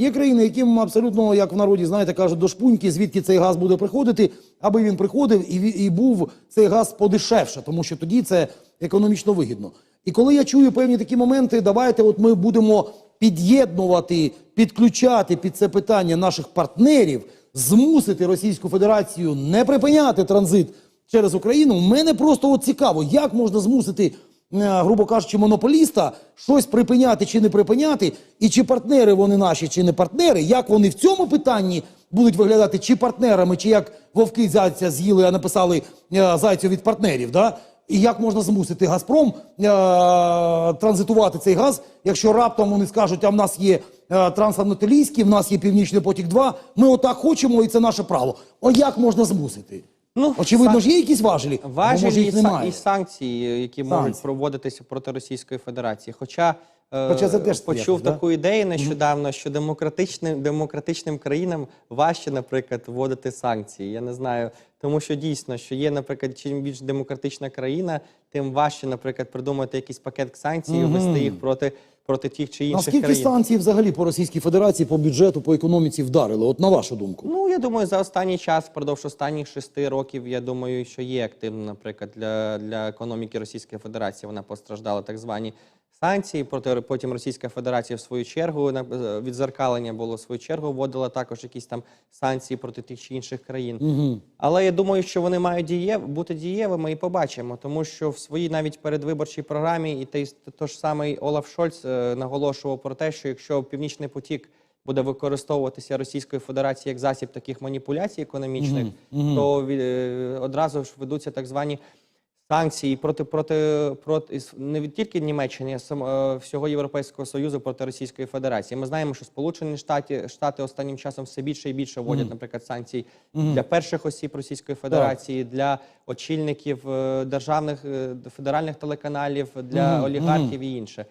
Є країни, яким абсолютно, як в народі, знаєте, кажуть, до шпуньки, звідки цей газ буде приходити, аби він приходив і, і був цей газ подешевше, тому що тоді це економічно вигідно. І коли я чую певні такі моменти, давайте от ми будемо під'єднувати, підключати під це питання наших партнерів, змусити Російську Федерацію не припиняти транзит через Україну. Мене просто от цікаво, як можна змусити, грубо кажучи, монополіста щось припиняти чи не припиняти, і чи партнери вони наші, чи не партнери, як вони в цьому питанні будуть виглядати чи партнерами, чи як вовки зайця з'їли, а написали е, зайцю від партнерів. Да? І як можна змусити Газпром е, транзитувати цей газ, якщо раптом вони скажуть, а в нас є е, трансатлантичний, в нас є Північний потік 2 ми отак хочемо, і це наше право. О як можна змусити? Ну, Очевидно са- ж є якісь важелі, може Важелі і, їх са- немає. і санкції, які можуть Санкції. проводитися проти Російської Федерації. Хоча, е, Хоча це теж почув якось, да? таку ідею нещодавно, що демократичним, демократичним країнам важче, наприклад, вводити санкції. Я не знаю, тому що дійсно, що є, наприклад, чим більш демократична країна, тим важче, наприклад, придумати якийсь пакет санкцій, і ввести їх проти, проти тих чи інших Наскільки країн. санкції взагалі по Російській Федерації, по бюджету, по економіці вдарили? От на вашу думку. Ну, я думаю, за останній час, впродовж останніх шести років, я думаю, що є активно, наприклад, для, для економіки Російської Федерації. Вона постраждала так звані санкції. Проти потім Російська Федерація в свою чергу відзеркалення було в свою чергу, вводила також якісь там санкції проти тих чи інших країн. Але я думаю, що вони мають дієв, бути дієвими і побачимо, тому що в своїй навіть передвиборчій програмі і той то ж самий Олаф Шольц е, наголошував про те, що якщо Північний потік буде використовуватися Російською Федерацією як засіб таких маніпуляцій економічних, то ві- е, одразу ж ведуться так звані санкції проти проти проти не тільки Німеччини, а е, всього Європейського союзу проти Російської Федерації. Ми знаємо, що Сполучені Штати Штати останнім часом все більше і більше вводять, наприклад, санкцій для перших осіб Російської Федерації, для очільників е, державних е, федеральних телеканалів, для олігархів і інше.